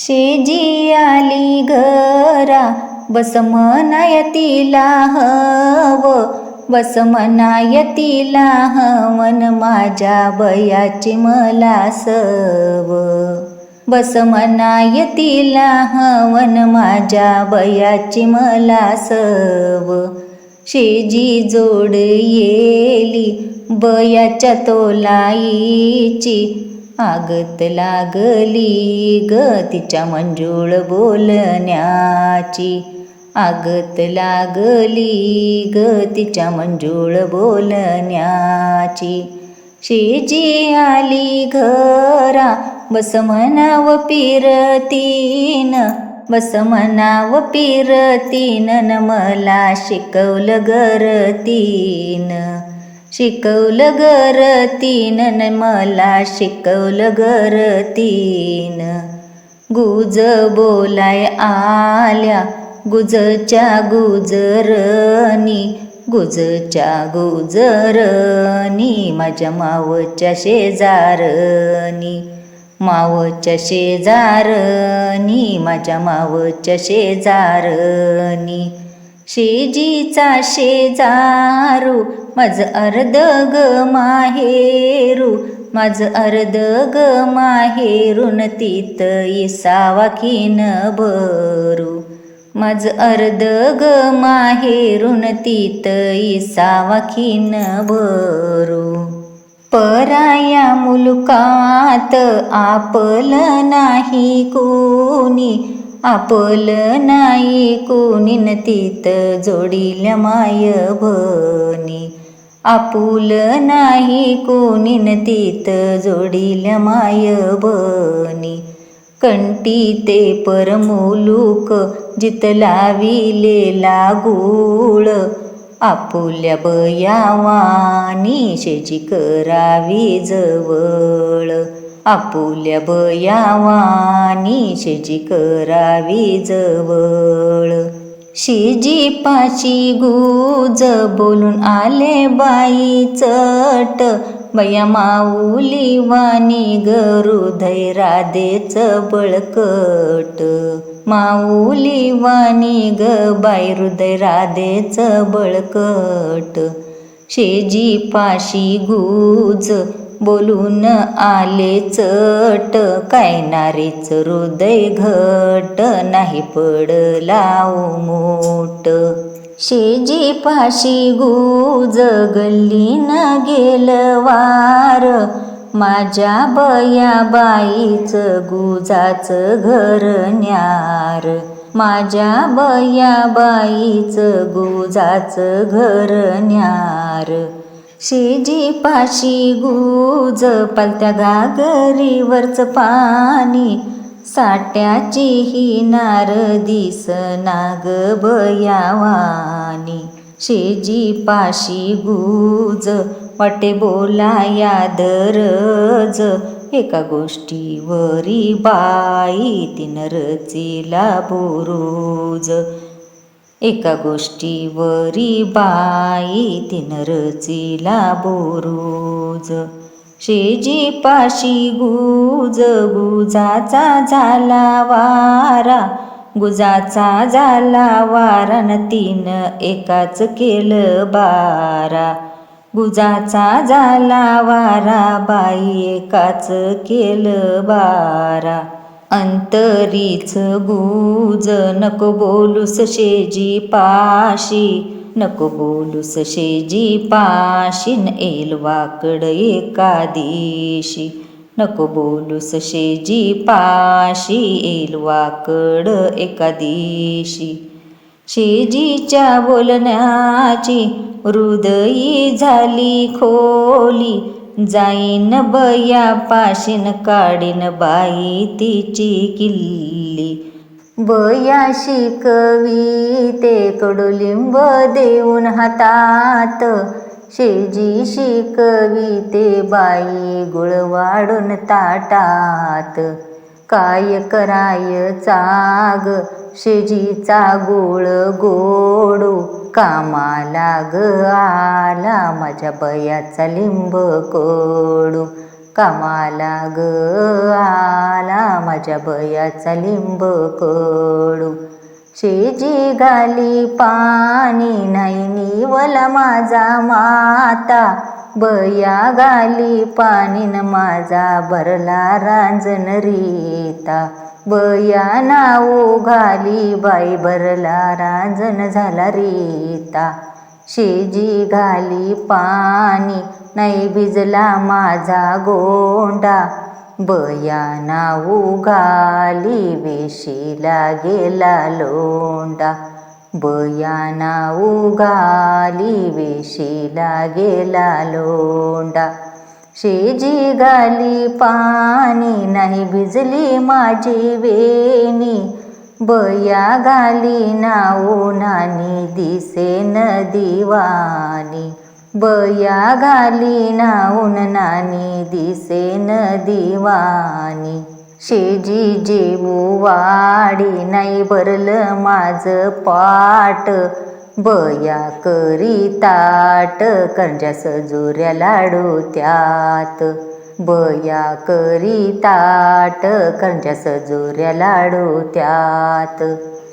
शेजी आली घरा बस म्हणाय तिला हव बस म्हणाय तिला हवन माझ्या बयाची मला सव. बस म्हणाय तिला हवन माझ्या बयाची मला सव. शेजी जोड येली बयाच्या तोलाईची आगत लागली ग तिच्या मंजूळ बोलण्याची. आगत लागली ग तिच्या मंजूळ बोलण्याची. शेजी आली घरा बस म्हणाव पिरतीन. बस म्हणाव पिरतीन न मला शिकवलं गरतीन. शिकवलं गरतीन न मला शिकवलं गरतीन गुज बोलाय आल्या गुजच्या गुजरनी गुजच्या गुजरनी माझ्या मावच्या शेजारनी मावच्या शेजारनी माझ्या मावच्या शेजारनी शेजीचा शेजारू माझ अर्ध ग माहेरू माझ अर्ध ग माहेरून तीत इसावा किन भरू. माझ अर्ध ग माहेरून तीत इसावा किन भरू. पराया मुलुकात आपल नाही कोणी आपल नाही कोणी न तीत जोडील माय भनी आपुल नाही कोणी न तीत जोडील माय भनी कंटी ते परमुलूक जितला विलेला गुळ आपुल्या बयावानी शेची करावी जवळ. आपुल्या बयावानी शेजी करावी जवळ. शेजी पाची गुज बोलून आले बाई चट. बया माऊली वाणी गरुधय राधेच बळकट. माऊली वाणी ग बाई हृदय राधेच बळकट. शेजी पाशी गुज बोलून आले चट. काय नारेच हृदय घट नाही पडला मोठ शेजी पाशी गुज न गेल वार. माझ्या बया बाईच गुजाच घर न्यार. माझ्या बया बाईच गुजाच घर न्यार. शेजी पाशी गुज पलत्या गागरीवरच पाणी. साट्याची ही नार दिस नाग बयावानी. शेजी पाशी गुज वाटे बोलाया दरज. एका गोष्टीवरी बाई तीन रचिला बुरुज. एका गोष्टीवरी बाई तीन रचिला बोरूज. शेजी पाशी गुज गुजाचा झाला वारा. गुजाचा झाला वारा न तीन एकाच केलं बारा. गुजाचा झाला वारा बाई एकाच केलं बारा. अंतरीच गुज नको बोलूस शेजी पाशी नको बोलूस शेजी पाशी न एल वाकड एका दिशी नको बोलूस शेजी पाशी एल वाकड एका दिशी शेजीच्या बोलण्याची हृदयी झाली खोली जाईन बया पाशीन काढीन बाई तिची किल्ली. भंया शिकवी ते कडुलिंब देऊन हातात. शेजी शिकवी ते बाई गुळ वाढून ताटात. काय करायचा शेजीचा गोळ गोडू कामाला ग आला. माझ्या बयाचा लिंब कोडू कामाला ग आला. माझ्या बयाचा लिंब कोडू शेजी घाली पाणी नाही निवला माझा माता. बया घाली पाणीन न माझा भरला रांजण रीता. बया नाऊ घाली बाई भरला रांजन झाला रीता. शेजी घाली पाणी नाही भिजला माझा गोंडा. बया नाऊ घाली वेशीला गेला लोंडा. बया नाऊ घाली वेशीला गेला लोंडा. शेजी गाली पाणी नाही भिजली माझी वेणी. बया गाली नाऊ नानी दिसे न दिवानी बया घाली नाऊन नानी दिसे न दिवानी. शेजी जेवू वाडी नाही भरलं माझं पाट बया करी ताट करंजा सजुऱ्या लाडू त्यात. बया करी ताट करंजा सजुऱ्या लाडू त्यात.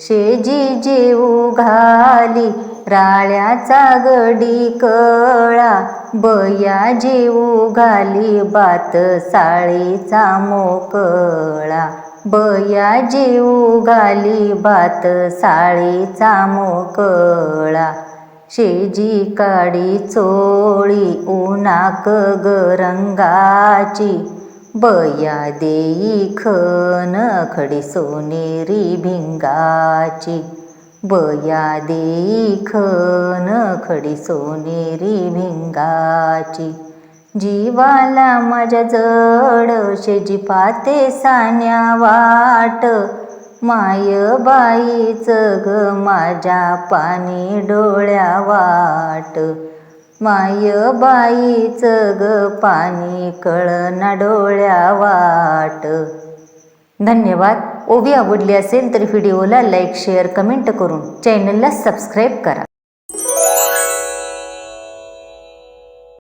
शेजी जेवू घाली राळ्याचा गडी कळा. बया जेवू घाली बात साळीचा मोकळा. बया जेवू घाली बात साळीचा मोकळा. शेजी काडी चोळी उनाक गरंगाची. बया देई खन खडी सोनेरी भिंगाची. बया देई खन खडी सोनेरी भिंगाची. जीवाला माझ्या जड शेजी पाते सान्या वाट. माय बाईच ग माझ्या पाणी डोळ्या वाट. माय बाईच ग पाणी कळना डोळ्या वाट. धन्यवाद. ओवी आवडली असेल तर व्हिडिओला लाईक शेअर कमेंट करून चॅनलला सबस्क्राईब करा.